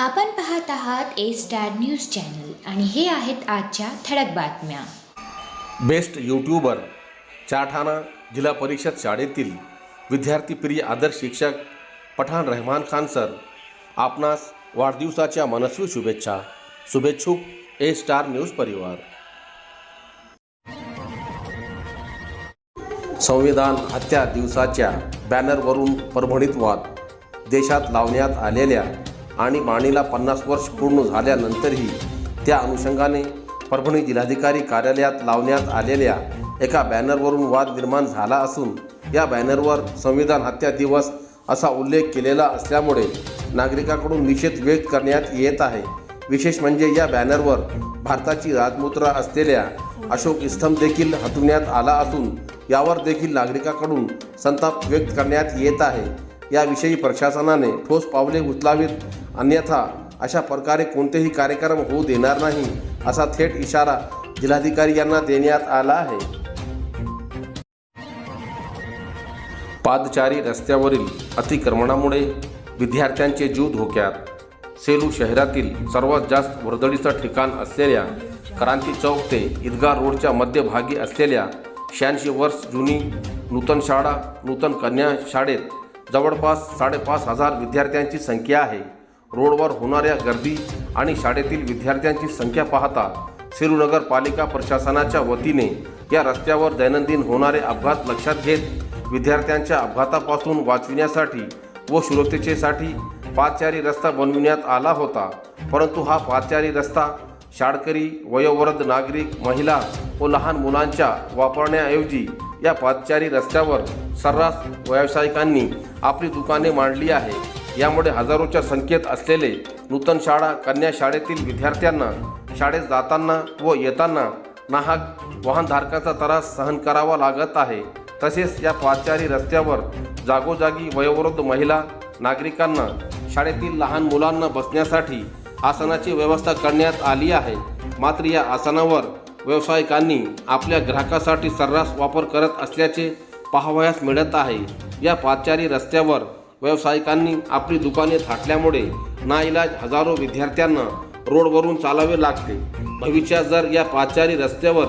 आपण पाहत आहात ए स्टार न्यूज चॅनल आणि हे आहेत आजच्या ठळक बातम्या. बेस्ट यूट्यूबर चाठाणा जिल्हा परिषद शाळेतील विद्यार्थीप्रिय आदर्श शिक्षक पठाण रहमान खान सर आपणास वाढदिवसाच्या मनस्वी शुभेच्छा. शुभेच्छुक ए स्टार न्यूज परिवार. संविधान हत्या दिवसाच्या बॅनरवरून परभणीत वाद. देशात लावण्यात आलेल्या आणि माणीला पन्नास वर्ष पूर्ण झाल्यानंतरही त्या अनुषंगाने परभणी जिल्हाधिकारी कार्यालयात लावण्यात आलेल्या एका बॅनरवरून वाद निर्माण झाला असून या बॅनरवर संविधान हत्या दिवस असा उल्लेख केलेला असल्यामुळे नागरिकांकडून निषेध व्यक्त करण्यात येत आहे. विशेष म्हणजे या बॅनरवर भारताची राजमुद्रा असलेल्या अशोक स्तंभ देखील हटवण्यात आला असून यावर देखील नागरिकांकडून संताप व्यक्त करण्यात येत आहे. याविषयी प्रशासनाने ठोस पावले उचलावीत. अन्यथा अशा प्रकारे कोणतेही कार्यक्रम होऊ देणार नाही असा थेट इशारा जिल्हाधिकारी यांना देण्यात आला आहे. पादचारी रस्त्यावरील अतिक्रमणामुळे विद्यार्थ्यांचे जीव धोक्यात. सेलू शहरातील सर्वात जास्त वर्दळीचं ठिकाण असलेल्या क्रांती चौक ते ईदगाह रोडच्या मध्यभागी असलेल्या शहाऐंशी वर्ष जुनी नूतन शाळा नूतन कन्या शाळेत जवळपास साडेपाच हजार विद्यार्थ्यांची संख्या आहे. रोडवर होणाऱ्या गर्दी आणि शाळेतील विद्यार्थ्यांची संख्या पाहता सेलू पालिका प्रशासनाच्या वतीने या रस्त्यावर दैनंदिन होणारे अपघात लक्षात घेत विद्यार्थ्यांच्या अपघातापासून वाचविण्यासाठी व सुरक्षेसाठी पाचचारी रस्ता बनविण्यात आला होता. परंतु हा पाचचारी रस्ता शाळकरी वयोवृद्ध नागरिक महिला व लहान मुलांच्या वापरण्याऐवजी या पादचारी रस्त्यावर सर्रास व्यावसायिकांनी आपली दुकाने मांडली आहे. यामुळे हजारोच्या संख्येत असलेले नूतन शाळा कन्या शाळेतील विद्यार्थ्यांना शाळेत जाताना व येताना नाहक वाहनधारकाचा त्रास सहन करावा लागत आहे. तसेच या पादचारी रस्त्यावर जागोजागी वयोवृद्ध महिला नागरिकांना शाळेतील लहान मुलांना बसण्यासाठी आसनाची व्यवस्था करण्यात आली आहे. मात्र या आसनावर व्यावसायिकांनी आपल्या ग्राहकासाठी सर्रास वापर करत असल्याचे पाहावयास मिळत आहे. या पाचारी रस्त्यावर व्यावसायिकांनी आपली दुकाने थाटल्यामुळे नाईलाज हजारो विद्यार्थ्यांना रोडवरून चालावे लागते. भविष्यात जर या पाचारी रस्त्यावर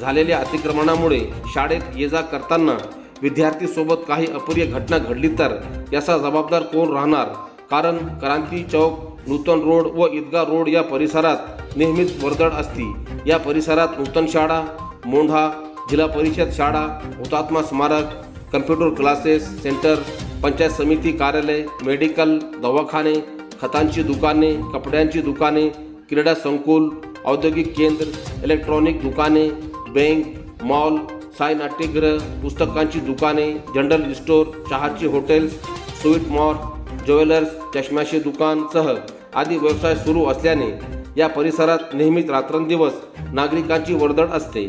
झालेल्या अतिक्रमणामुळे शाळेत ये जा करताना विद्यार्थीसोबत काही अप्रिय घटना घडली तर याचा जबाबदार कोण राहणार? कारण क्रांती चौक नूतन रोड व ईदगा रोड या परिसरात नेहमीच वर्दळ असती. या परिसरात नूतन शाळा मोंढा जिल्हा परिषद शाळा हुतात्मा स्मारक कम्प्युटर क्लासेस सेंटर पंचायत समिती कार्यालय मेडिकल दवाखाने खतांची दुकाने कपड्यांची दुकाने क्रीडा संकुल औद्योगिक केंद्र इलेक्ट्रॉनिक दुकाने बँक मॉल साई नाट्यगृह पुस्तकांची दुकाने जनरल स्टोअर चहाची हॉटेल्स स्वीट मॉल ज्वेलर्स चष्म्याचे दुकानसह आदी व्यवसाय सुरू असल्याने या परिसरात नेहमीच रात्रंदिवस नागरिकांची वर्दळ असते.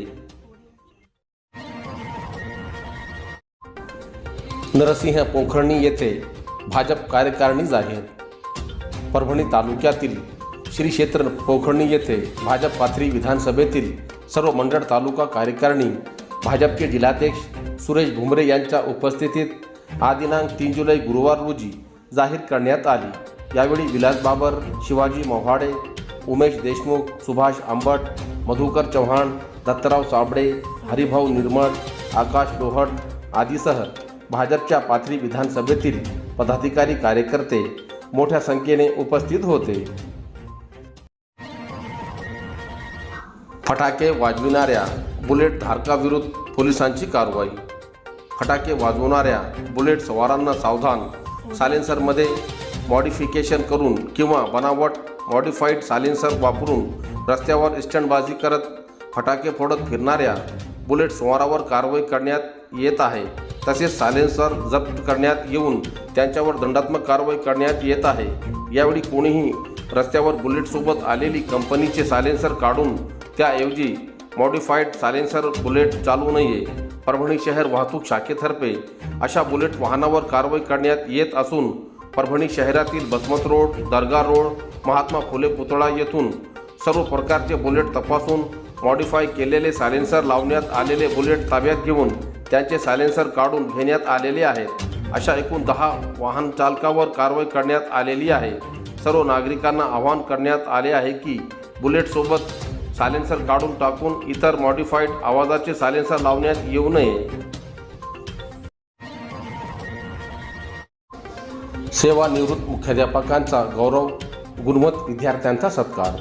नरसिंह पोखर्णी येथे भाजप कार्यकारिणी जाहीर परभणी तालुक्यातील श्री क्षेत्र पोखर्णी येथे भाजप पाथरी विधानसभेतील सर्व मंडळ तालुका कार्यकारिणी भाजपचे जिल्हाध्यक्ष सुरेश भुमरे यांच्या उपस्थितीत आदिनांक तीन जुलै गुरुवार रोजी जाहीर करण्यात आली. यावेळी विलास बाबर शिवाजी मोहाडे उमेश देशमुख सुभाष आंबट मधुकर चव्हाण दत्तराव साबळे हरिभाऊ निर्मळ आकाश लोहट आदीसह भाजपच्या पाथरी विधानसभेतील पदाधिकारी कार्यकर्ते मोठ्या संख्येने उपस्थित होते. फटाके वाजविणाऱ्या बुलेट धारकाविरुद्ध पोलिसांची कारवाई. फटाके वाजवणाऱ्या बुलेट सवारांना सावधान. सायलेन्सरमध्ये मॉडिफिकेशन करून किंवा बनावट मॉडिफाईड सायलेन्सर वापरून रस्त्यावर इस्टंटबाजी करत फटाके फोडत फिरणाऱ्या बुलेट स्वारावर कारवाई करण्यात येत आहे. तसेच सायलेन्सर जप्त करण्यात येऊन त्यांच्यावर दंडात्मक कारवाई करण्यात येत आहे. यावेळी कोणीही रस्त्यावर बुलेटसोबत आलेली कंपनीचे सायलेन्सर काढून त्याऐवजी मॉडिफाईड सायलेन्सर बुलेट चालू नये परभणी शहर वाहतूक शाखेतर्फे अशा बुलेट वाहनावर कारवाई करण्यात येत असून परभणी शहरातील बसमत रोड दर्गा रोड महात्मा फुले पुतळा येथून सर्व प्रकारचे बुलेट तपासून मॉडिफाय केलेले सायलेन्सर लावण्यात आलेले बुलेट ताब्यात घेऊन त्यांचे सायलेन्सर काढून घेण्यात आलेले आहेत. अशा एकूण दहा वाहन चालकावर कारवाई करण्यात आलेली आहे. सर्व नागरिकांना आवाहन करण्यात आले आहे की बुलेटसोबत सायलेन्सर काढून टाकून इतर मॉडिफाईड आवाजाचे सायलेन्सर लावण्यात येऊ नये. सेवानिवृत्त मुख्याध्यापकांचा गौरव गुणवत विद्यार्थ्यांचा सत्कार.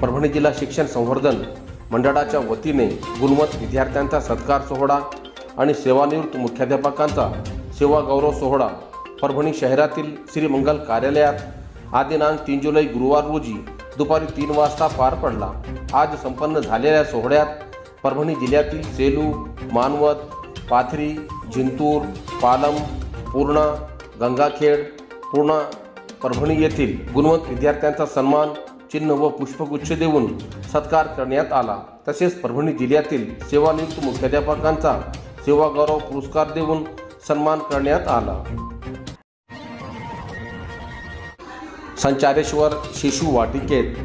परभणी जिल्हा शिक्षण संवर्धन मंडळाच्या वतीने गुणवत विद्यार्थ्यांचा सत्कार सोहळा आणि सेवानिवृत्त मुख्याध्यापकांचा सेवा गौरव सोहळा परभणी शहरातील श्रीमंगल कार्यालयात आदिनांक तीन जुलै गुरुवार रोजी दुपारी तीन वाजता पार पडला. आज संपन्न झालेल्या सोहळ्यात परभणी जिल्ह्यातील सेलू मानवत पाथरी जिंतूर पालम पूर्णा गंगाखेड पूर्णा परभणी येथील गुणवंत विद्यार्थ्यांचा सन्मान चिन्ह व पुष्पगुच्छ देऊन सत्कार करण्यात आला. तसेच परभणी जिल्ह्यातील सेवानियुक्त मुख्याध्यापकांचा सेवा गौरव पुरस्कार देऊन सन्मान करण्यात आला. संचारेश्वर शिशु वाटिकेत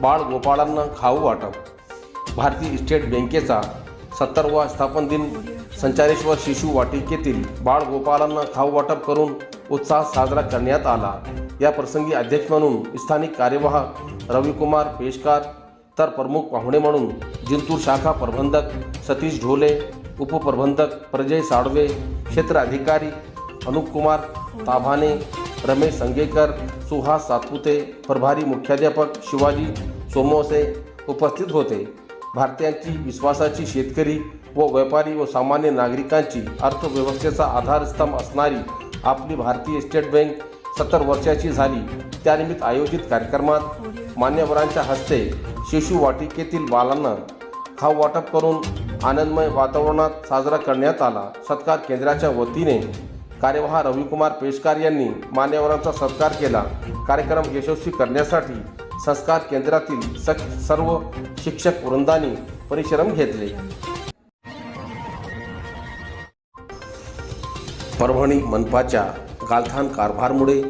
बाळ गोपाळांना खाऊ वाटप. भारतीय स्टेट बँकेचा सत्तरवा स्थापन दिन संचारेश्वर शिशु वाटिकेतील बाळ गोपाळांना खाऊ वाटप करून उत्साह साजरा करण्यात आला. या प्रसंगी अध्यक्ष म्हणून स्थानिक कार्यवाह रविकुमार पेशकार तर प्रमुख पाहुणे म्हणून जिंतूर शाखा प्रबंधक सतीश ढोले उपप्रबंधक प्रजय साळवे क्षेत्र अधिकारी अनुपकुमार ताभाने रमेश संगेकर सुहास सातपुते प्रभारी मुख्याध्यापक शिवाजी सोमोसे उपस्थित होते. भारतीयांची विश्वासाची शेतकरी व व्यापारी व सामान्य नागरिकांची अर्थव्यवस्थेचा आधारस्तंभ असणारी आपली भारतीय स्टेट बँक सत्तर वर्षाची झाली. त्यानिमित्त आयोजित कार्यक्रमात मान्यवरांच्या हस्ते शिशु वाटिकेतील बालांना खाऊ वाटप करून आनंदमय वातावरणात साजरा करण्यात आला. सत्कार केंद्राच्या वतीने कार्यवाह रविकुमार पेशकार यांनी मान्यवरांचा सत्कार केला. कार्यक्रम यशस्वी करण्यासाठी संस्कार केंद्रातील सर्व शिक्षक वृंदांनी परिश्रम घेतले. परभणी मनपाच्या गालथान कारभारमुळे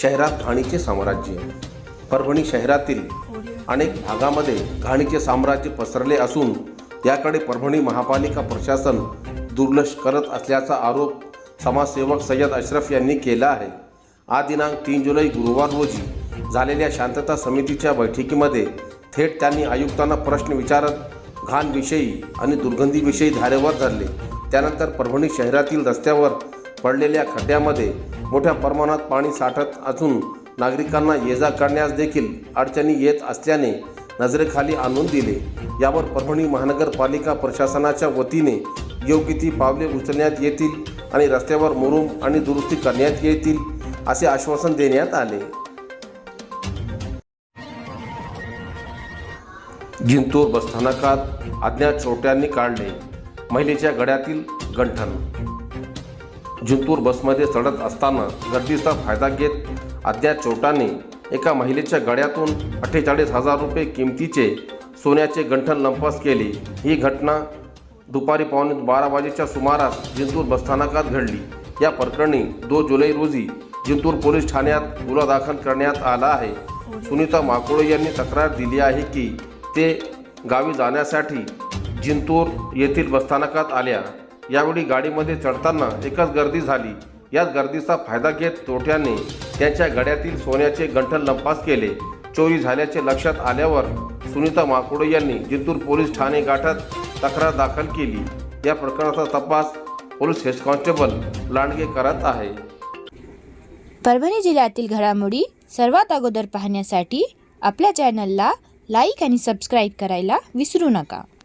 शहरात घाणीचे साम्राज्य. परभणी शहरातील अनेक भागामध्ये घाणीचे साम्राज्य पसरले असून याकडे परभणी महापालिका प्रशासन दुर्लक्ष करत असल्याचा आरोप समाजसेवक सय्यद अशरफ यांनी केला आहे. आज दिनांक तीन जुलै गुरुवार रोजी झालेल्या शांतता समितीच्या बैठकीमध्ये थेट त्यांनी आयुक्तांना प्रश्न विचारत घाणविषयी आणि दुर्गंधीविषयी धारेवर धरले. त्यानंतर परभणी शहरातील रस्त्यावर पडलेल्या खड्ड्यामध्ये मोठ्या प्रमाणात पाणी साठत असून नागरिकांना ये जा करण्यास देखील अडचणी येत असल्याने नजरेखाली आणून दिले. यावर परभणी महानगरपालिका प्रशासनाच्या वतीने योग्य ती पावले उचलण्यात येतील आणि रस्त्यावर मुरुम आणि दुरुस्ती करण्यात येतील असे आश्वासन देण्यात आले. जिंतूर बसस्थानकात अज्ञात चोरट्यांनी काढले. महिलेच्या गळ्यातील गंठण जिंतूर बसमध्ये चढत असताना गर्दीचा फायदा घेत अज्ञात चोटाने एका महिलेच्या गळ्यातून अठ्ठेचाळीस हजार रुपये किमतीचे सोन्याचे गंठण लंपास केले. ही घटना दुपारी पावणे बारा वाजेच्या सुमारास जिंतूर बसस्थानकात घडली. या प्रकरणी दोन जुलै रोजी जिंतूर पोलीस ठाण्यात गुन्हा दाखल करण्यात आला आहे. सुनीता माकोळे यांनी तक्रार दिली आहे की ते गावी जाण्यासाठी जिंतूर येथील बसस्थानकात आल्या. यावेळी गाडीमध्ये चढताना एकच गर्दी झाली. याच गर्दीचा फायदा घेत चोरट्याने त्यांच्या गड्यातील सोन्याचे गंठल लंपास केले. चोरी झाल्याचे लक्षात आल्यावर सुनीता माकुडे यांनी जिंतूर पोलीस ठाणे गाठत तक्रार दाखल केली. या प्रकरणाचा तपास पोलीस हेड कॉन्स्टेबल लांडगे करत आहे. परभणी जिल्ह्यातील घडामोडी सर्वात अगोदर पाहण्यासाठी आपल्या चॅनलला लाईक आणि सबस्क्राईब करायला विसरू नका.